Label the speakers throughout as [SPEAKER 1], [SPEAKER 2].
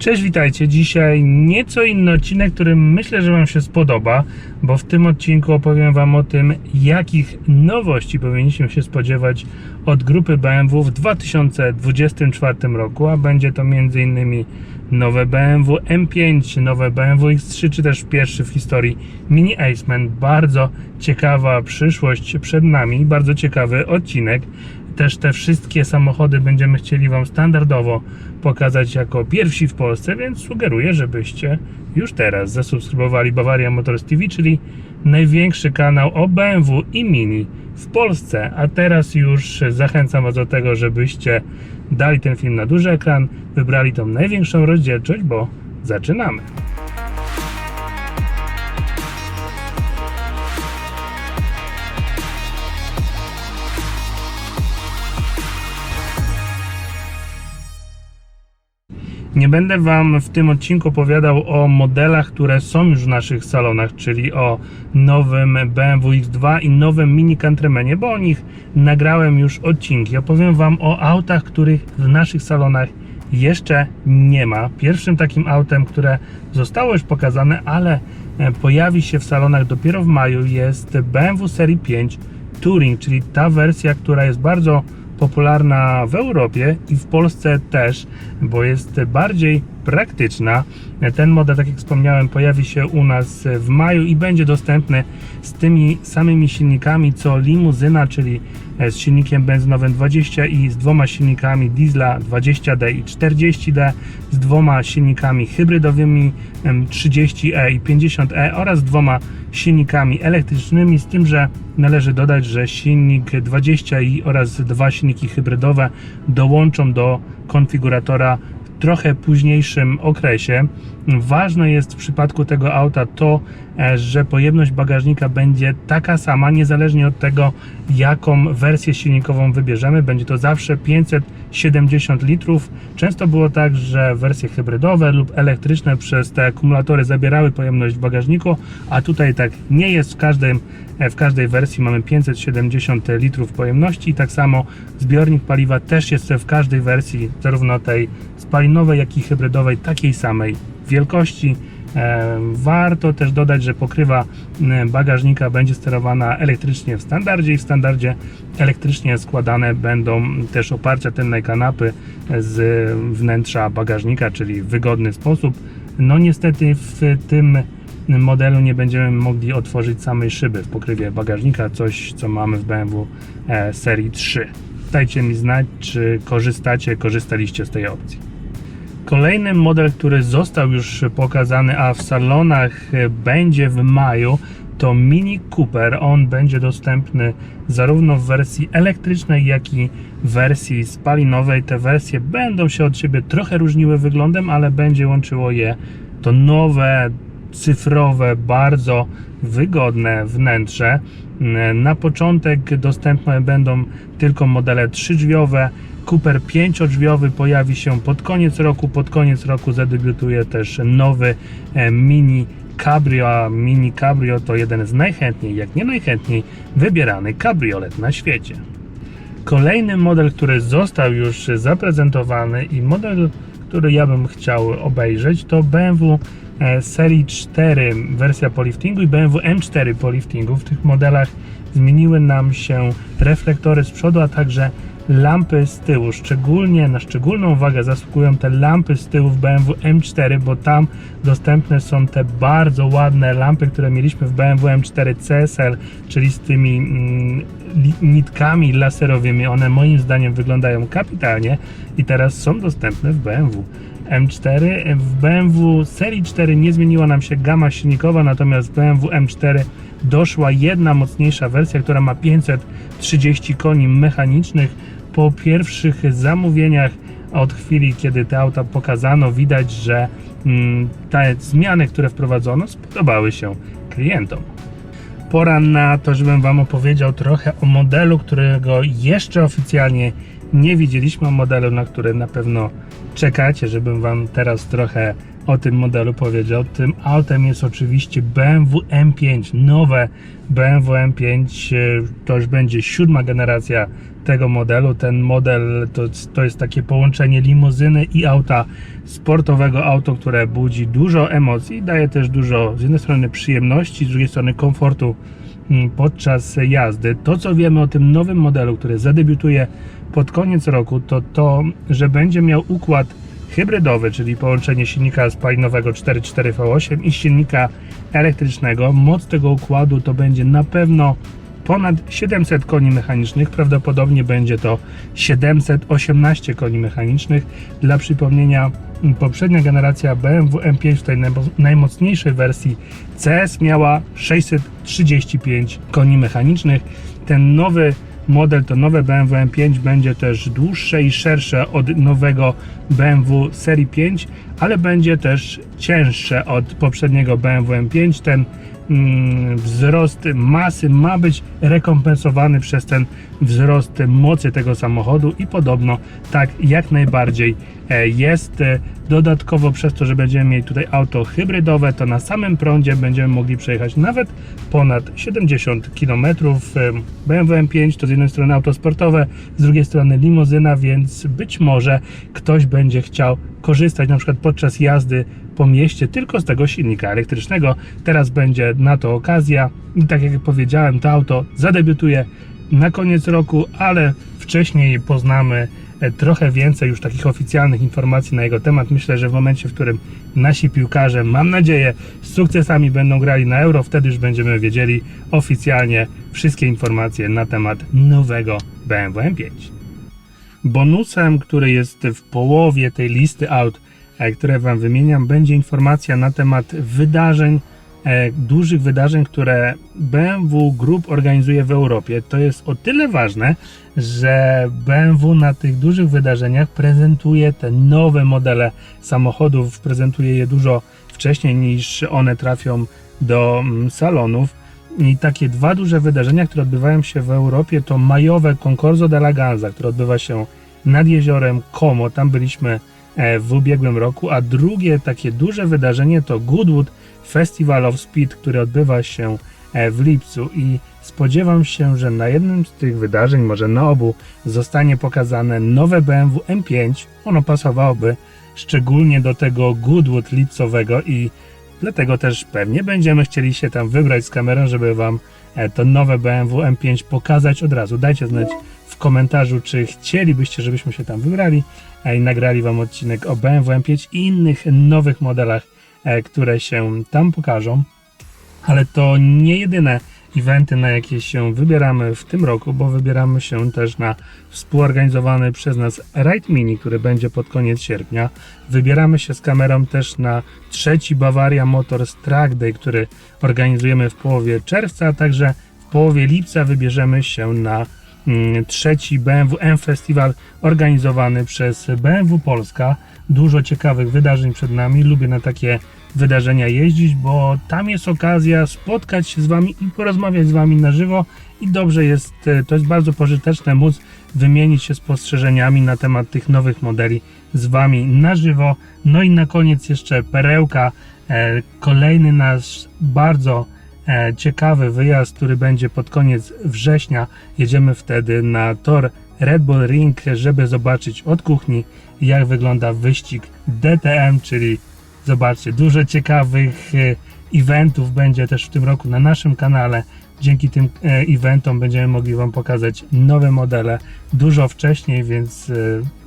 [SPEAKER 1] Cześć, witajcie. Dzisiaj nieco inny odcinek, który myślę, że Wam się spodoba, bo w tym odcinku opowiem Wam o tym, jakich nowości powinniśmy się spodziewać od grupy BMW w 2024 roku, a będzie to m.in. nowe BMW M5, nowe BMW X3, czy też pierwszy w historii Mini Aceman. Bardzo ciekawa przyszłość przed nami, bardzo ciekawy odcinek też te wszystkie samochody będziemy chcieli Wam standardowo pokazać jako pierwsi w Polsce, więc sugeruję, żebyście już teraz zasubskrybowali Bavaria Motors TV, czyli największy kanał o BMW i Mini w Polsce. A teraz już zachęcam Was do tego, żebyście dali ten film na duży ekran, wybrali tą największą rozdzielczość, bo zaczynamy. Nie będę Wam w tym odcinku opowiadał o modelach, które są już w naszych salonach, czyli o nowym BMW X2 i nowym Mini Countrymanie, bo o nich nagrałem już odcinki. Opowiem Wam o autach, których w naszych salonach jeszcze nie ma. Pierwszym takim autem, które zostało już pokazane, ale e, pojawi się w salonach dopiero w maju jest BMW Serii 5 Touring, czyli ta wersja, która jest bardzo popularna w Europie i w Polsce też, bo jest bardziej praktyczna. Ten model, tak jak wspomniałem, pojawi się u nas w maju i będzie dostępny z tymi samymi silnikami co limuzyna, czyli z silnikiem benzynowym 20 i z dwoma silnikami diesla 20D i 40D, z dwoma silnikami hybrydowymi 30E i 50E oraz dwoma silnikami elektrycznymi, z tym, że należy dodać, że silnik 20i oraz dwa silniki hybrydowe dołączą do konfiguratora trochę późniejszym okresie. Ważne jest w przypadku tego auta to, e, że pojemność bagażnika będzie taka sama, niezależnie od tego, jaką wersję silnikową wybierzemy. Będzie to zawsze 570 litrów. Często było tak, że wersje hybrydowe lub elektryczne przez te akumulatory zabierały pojemność w bagażniku, a tutaj tak nie jest w każdym w każdej wersji mamy 570 litrów pojemności. Tak samo zbiornik paliwa też jest w każdej wersji, zarówno tej spalinowej, jak i hybrydowej, takiej samej wielkości. E, Warto też dodać, że pokrywa bagażnika będzie sterowana elektrycznie w standardzie i w standardzie elektrycznie składane będą też oparcia tylnej kanapy z wnętrza bagażnika, czyli w wygodny sposób. No niestety w tym modelu nie będziemy mogli otworzyć samej szyby w pokrywie bagażnika, coś co mamy w BMW e, serii 3. Dajcie mi znać, czy korzystacie, korzystaliście z tej opcji. Kolejny model, który został już pokazany, a w salonach będzie w maju, to Mini Cooper. On będzie dostępny zarówno w wersji elektrycznej, jak i wersji spalinowej. Te wersje będą się od siebie trochę różniły wyglądem, ale będzie łączyło je to nowe, cyfrowe, bardzo wygodne wnętrze. Na początek dostępne będą tylko modele trzydrzwiowe. Cooper 5-drzwiowy pojawi się pod koniec roku. Pod koniec roku zadebiutuje też nowy e, Mini Cabrio, a Mini Cabrio to jeden z najchętniej, jak nie najchętniej wybierany kabriolet na świecie. Kolejny model, który został już zaprezentowany i model, który ja bym chciał obejrzeć, to BMW e, serii 4 wersja po liftingu i BMW M4 po liftingu. W tych modelach zmieniły nam się reflektory z przodu, a także lampy z tyłu. Szczególnie na szczególną uwagę zasługują te lampy z tyłu w BMW M4, bo tam dostępne są te bardzo ładne lampy, które mieliśmy w BMW M4 CSL, czyli z tymi mm, nitkami laserowymi. One moim zdaniem wyglądają kapitalnie i teraz są dostępne w BMW. M4. W BMW serii 4 nie zmieniła nam się gama silnikowa, natomiast w BMW M4 doszła jedna mocniejsza wersja, która ma 530 koni mechanicznych. Po pierwszych zamówieniach od chwili, kiedy te auta pokazano, widać, że mm, te zmiany, które wprowadzono, spodobały się klientom. Pora na to, żebym Wam opowiedział trochę o modelu, którego jeszcze oficjalnie nie widzieliśmy, o modelu, na który na pewno czekacie, żebym Wam teraz trochę o tym modelu powiedział. Tym autem jest oczywiście BMW M5, nowe BMW M5, e, to już będzie siódma generacja tego modelu. Ten model to, to jest takie połączenie limuzyny i auta sportowego, auto, które budzi dużo emocji, daje też dużo z jednej strony przyjemności, z drugiej strony komfortu mm, podczas jazdy. To, co wiemy o tym nowym modelu, który zadebiutuje pod koniec roku, to to, że będzie miał układ hybrydowy, czyli połączenie silnika spalinowego 4.4 V8 i silnika elektrycznego. Moc tego układu to będzie na pewno ponad 700 koni mechanicznych, prawdopodobnie będzie to 718 koni mechanicznych. Dla przypomnienia, poprzednia generacja BMW M5 w tej najmocniejszej wersji CS miała 635 koni mechanicznych. Ten nowy model, to nowe BMW M5 będzie też dłuższe i szersze od nowego BMW serii 5, ale będzie też cięższe od poprzedniego BMW M5. Ten wzrost masy ma być rekompensowany przez ten wzrost mocy tego samochodu i podobno tak jak najbardziej e, jest. E, dodatkowo przez to, że będziemy mieli tutaj auto hybrydowe, to na samym prądzie będziemy mogli przejechać nawet ponad 70 km. BMW M5 to z jednej strony auto sportowe, z drugiej strony limuzyna, więc być może ktoś będzie chciał korzystać na przykład podczas jazdy po mieście tylko z tego silnika elektrycznego. Teraz będzie na to okazja i tak jak powiedziałem, to auto zadebiutuje na koniec roku, ale wcześniej poznamy e, trochę więcej już takich oficjalnych informacji na jego temat. Myślę, że w momencie, w którym nasi piłkarze, mam nadzieję, z sukcesami będą grali na Euro, wtedy już będziemy wiedzieli oficjalnie wszystkie informacje na temat nowego BMW M5. Bonusem, który jest w połowie tej listy aut, które Wam wymieniam, będzie informacja na temat wydarzeń E, dużych wydarzeń, które BMW Group organizuje w Europie. To jest o tyle ważne, że BMW na tych dużych wydarzeniach prezentuje te nowe modele samochodów, prezentuje je dużo wcześniej niż one trafią do mm, salonów. I takie dwa duże wydarzenia, które odbywają się w Europie, to majowe Concorso della Ganza, które odbywa się nad jeziorem Como. Tam byliśmy e, w ubiegłym roku, a drugie takie duże wydarzenie to Goodwood Festival of Speed, który odbywa się e, w lipcu i spodziewam się, że na jednym z tych wydarzeń, może na obu, zostanie pokazane nowe BMW M5. Ono pasowałoby szczególnie do tego Goodwood lipcowego i dlatego też pewnie będziemy chcieli się tam wybrać z kamerą, żeby Wam e, to nowe BMW M5 pokazać od razu. Dajcie znać w komentarzu, czy chcielibyście, żebyśmy się tam wybrali e, i nagrali Wam odcinek o BMW M5 i innych nowych modelach E, które się tam pokażą. Ale to nie jedyne eventy, na jakie się wybieramy w tym roku, bo wybieramy się też na współorganizowany przez nas Ride Mini, który będzie pod koniec sierpnia. Wybieramy się z kamerą też na trzeci Bavaria Motors Track Day, który organizujemy w połowie czerwca, a także w połowie lipca wybierzemy się na mm, trzeci BMW M Festival organizowany przez BMW Polska dużo ciekawych wydarzeń przed nami. Lubię na takie wydarzenia jeździć, bo tam jest okazja spotkać się z Wami i porozmawiać z Wami na żywo i dobrze jest, e, to jest bardzo pożyteczne móc wymienić się spostrzeżeniami na temat tych nowych modeli z Wami na żywo. No i na koniec jeszcze perełka, e, kolejny nasz bardzo e, ciekawy wyjazd, który będzie pod koniec września. Jedziemy wtedy na tor Red Bull Ring, żeby zobaczyć od kuchni, jak wygląda wyścig DTM, czyli zobaczcie, dużo ciekawych e, eventów będzie też w tym roku na naszym kanale. Dzięki tym e, eventom będziemy mogli Wam pokazać nowe modele dużo wcześniej, więc e,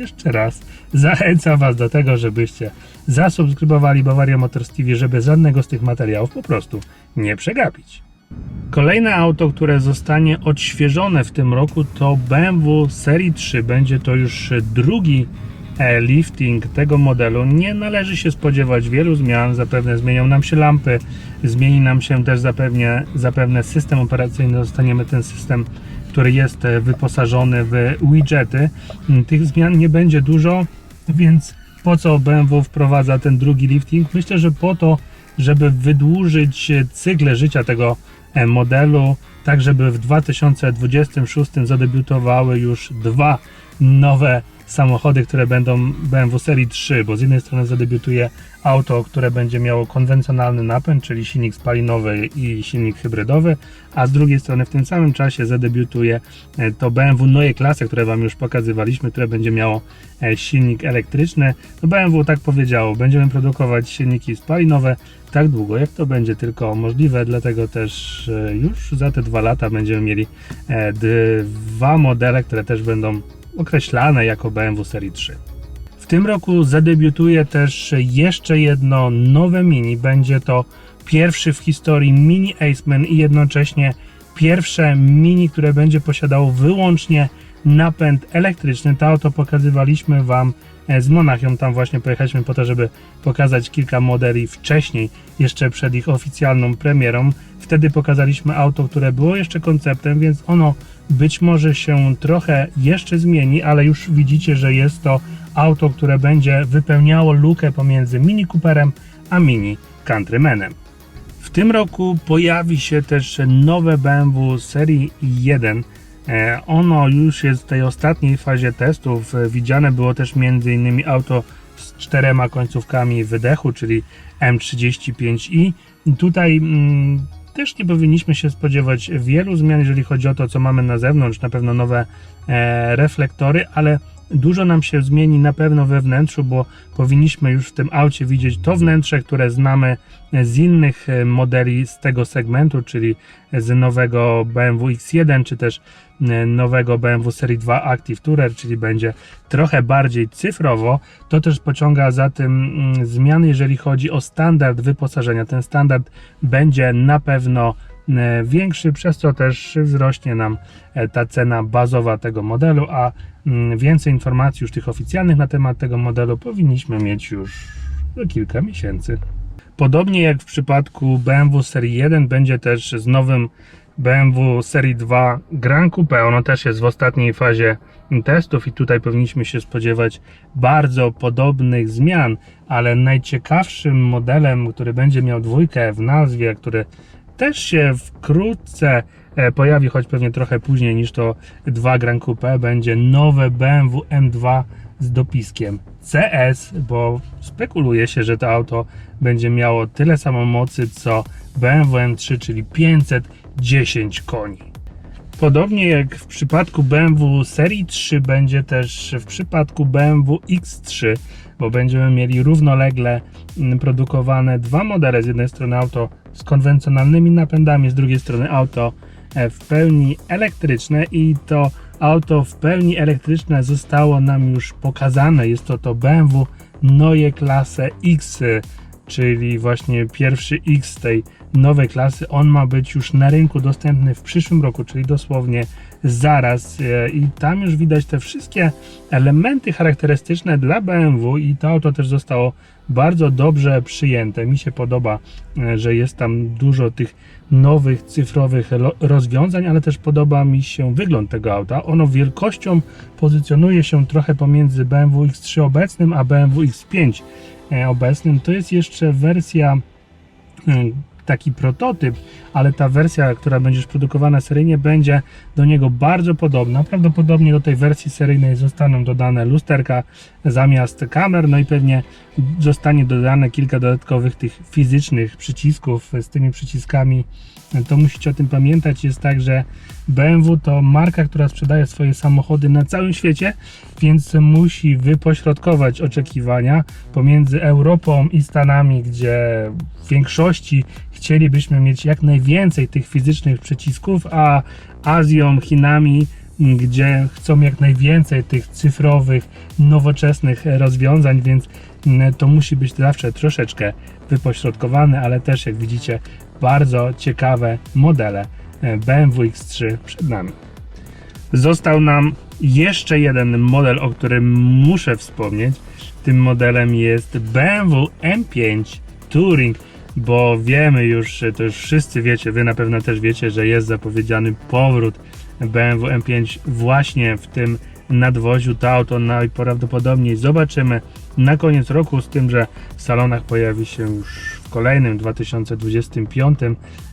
[SPEAKER 1] jeszcze raz zachęcam Was do tego, żebyście zasubskrybowali Bavaria Motors TV, żeby żadnego z tych materiałów po prostu nie przegapić. Kolejne auto, które zostanie odświeżone w tym roku to BMW Serii 3. Będzie to już drugi lifting tego modelu. Nie należy się spodziewać wielu zmian. Zapewne zmienią nam się lampy, zmieni nam się też zapewne, system operacyjny. Dostaniemy ten system, który jest e, wyposażony w widgety. Mm, tych zmian nie będzie dużo, więc po co BMW wprowadza ten drugi lifting? Myślę, że po to, żeby wydłużyć cykle życia tego E, modelu, tak żeby w 2026 zadebiutowały już dwa nowe samochody, które będą BMW serii 3, bo z jednej strony zadebiutuje auto, które będzie miało konwencjonalny napęd, czyli silnik spalinowy i silnik hybrydowy, a z drugiej strony w tym samym czasie zadebiutuje e, to BMW Neue Klasse, które Wam już pokazywaliśmy, które będzie miało e, silnik elektryczny. No BMW tak powiedziało, będziemy produkować silniki spalinowe tak długo, jak to będzie tylko możliwe, dlatego też e, już za te dwa lata będziemy mieli dwa modele, które też będą określane jako BMW serii 3. W tym roku zadebiutuje też jeszcze jedno nowe mini. Będzie to pierwszy w historii mini Aceman i jednocześnie pierwsze mini, które będzie posiadało wyłącznie napęd elektryczny. To auto pokazywaliśmy Wam e, z Monachium. Tam właśnie pojechaliśmy po to, żeby pokazać kilka modeli wcześniej, jeszcze przed ich oficjalną premierą. Wtedy pokazaliśmy auto, które było jeszcze konceptem, więc ono być może się trochę jeszcze zmieni, ale już widzicie, że jest to auto, które będzie wypełniało lukę pomiędzy Mini Cooperem a Mini Countrymanem. W tym roku pojawi się też nowe BMW serii 1. E, Ono już jest w tej ostatniej fazie testów. Widziane było też m.in. auto z czterema końcówkami wydechu, czyli M35i. I Tutaj mm, też nie powinniśmy się spodziewać wielu zmian, jeżeli chodzi o to, co mamy na zewnątrz. Na pewno nowe e, reflektory, ale dużo nam się zmieni na pewno we wnętrzu, bo powinniśmy już w tym aucie widzieć to wnętrze, które znamy z innych e, modeli z tego segmentu, czyli z nowego BMW X1, czy też e, nowego BMW Serii 2 Active Tourer, czyli będzie trochę bardziej cyfrowo. To też pociąga za tym mm, zmiany, jeżeli chodzi o standard wyposażenia. Ten standard będzie na pewno większy, przez co też wzrośnie nam e, ta cena bazowa tego modelu, a mm, więcej informacji już tych oficjalnych na temat tego modelu powinniśmy mieć już za kilka miesięcy. Podobnie jak w przypadku BMW serii 1 będzie też z nowym BMW serii 2 Grand Coupe. Ono też jest w ostatniej fazie testów i tutaj powinniśmy się spodziewać bardzo podobnych zmian, ale najciekawszym modelem, który będzie miał dwójkę w nazwie, który też się wkrótce e, pojawi, choć pewnie trochę później niż to 2 Grand Coupe, będzie nowe BMW M2 z dopiskiem CS, bo spekuluje się, że to auto będzie miało tyle samo mocy co BMW M3, czyli 510 koni. Podobnie jak w przypadku BMW serii 3 będzie też w przypadku BMW X3, bo będziemy mieli równolegle mm, produkowane dwa modele. Z jednej strony auto z konwencjonalnymi napędami, z drugiej strony auto e, w pełni elektryczne i to auto w pełni elektryczne zostało nam już pokazane. Jest to to BMW Neue Klasse X, czyli właśnie pierwszy X tej nowej klasy. On ma być już na rynku dostępny w przyszłym roku, czyli dosłownie zaraz. E, I tam już widać te wszystkie elementy charakterystyczne dla BMW i to auto też zostało bardzo dobrze przyjęte. Mi się podoba, e, że jest tam dużo tych nowych cyfrowych rozwiązań, ale też podoba mi się wygląd tego auta. Ono wielkością pozycjonuje się trochę pomiędzy BMW X3 obecnym a BMW X5 e, obecnym. To jest jeszcze wersja taki prototyp, ale ta wersja, która będzie produkowana seryjnie, będzie do niego bardzo podobna. Prawdopodobnie do tej wersji seryjnej zostaną dodane lusterka zamiast kamer, no i pewnie zostanie dodane kilka dodatkowych tych fizycznych przycisków z tymi przyciskami. To musicie o tym pamiętać. Jest tak, że BMW to marka, która sprzedaje swoje samochody na całym świecie, więc musi wypośrodkować oczekiwania pomiędzy Europą i Stanami, gdzie w większości chcielibyśmy mieć jak najwięcej tych fizycznych przycisków, a Azją, Chinami, gdzie chcą jak najwięcej tych cyfrowych, nowoczesnych rozwiązań, więc to musi być zawsze troszeczkę wypośrodkowane, ale też jak widzicie bardzo ciekawe modele e, BMW X3 przed nami. Został nam jeszcze jeden model, o którym muszę wspomnieć. Tym modelem jest BMW M5 Touring, bo wiemy już, to już wszyscy wiecie, wy na pewno też wiecie, że jest zapowiedziany powrót BMW M5 właśnie w tym nadwoziu. To auto najprawdopodobniej zobaczymy na koniec roku, z tym, że w salonach pojawi się już w kolejnym 2025.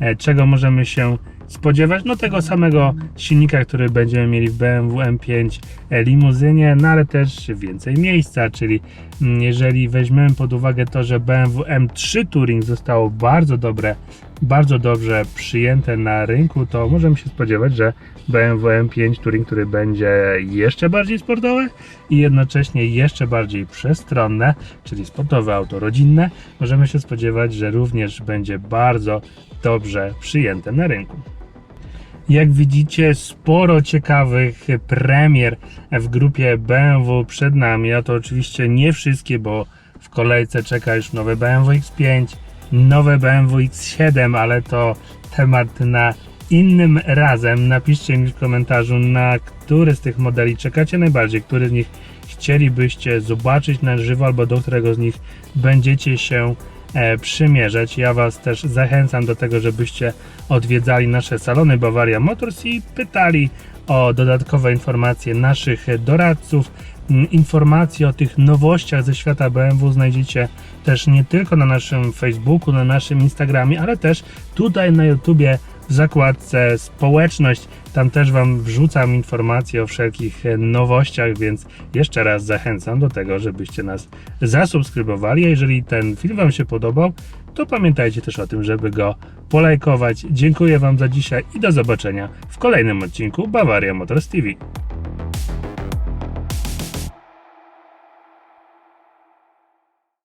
[SPEAKER 1] E, Czego możemy się spodziewać no tego samego silnika, który będziemy mieli w BMW M5 limuzynie, no ale też więcej miejsca, czyli mm, jeżeli weźmiemy pod uwagę to, że BMW M3 Touring zostało bardzo dobre, bardzo dobrze przyjęte na rynku, to możemy się spodziewać, że BMW M5 Touring, który będzie jeszcze bardziej sportowe i jednocześnie jeszcze bardziej przestronne, czyli sportowe auto rodzinne, możemy się spodziewać, że również będzie bardzo dobrze przyjęte na rynku. Jak widzicie, sporo ciekawych premier w grupie BMW przed nami. A to oczywiście nie wszystkie, bo w kolejce czeka już nowe BMW X5, nowe BMW X7, ale to temat na innym razem. Napiszcie mi w komentarzu, na który z tych modeli czekacie najbardziej, który z nich chcielibyście zobaczyć na żywo, albo do którego z nich będziecie się przymierzać. Ja Was też zachęcam do tego, żebyście odwiedzali nasze salony Bavaria Motors i pytali o dodatkowe informacje naszych doradców. Mm, Informacje o tych nowościach ze świata BMW znajdziecie też nie tylko na naszym Facebooku, na naszym Instagramie, ale też tutaj na YouTubie w zakładce społeczność. Tam też Wam wrzucam informacje o wszelkich e, nowościach, więc jeszcze raz zachęcam do tego, żebyście nas zasubskrybowali. A jeżeli ten film Wam się podobał, to pamiętajcie też o tym, żeby go polajkować. Dziękuję Wam za dzisiaj i do zobaczenia w kolejnym odcinku Bavaria Motors TV.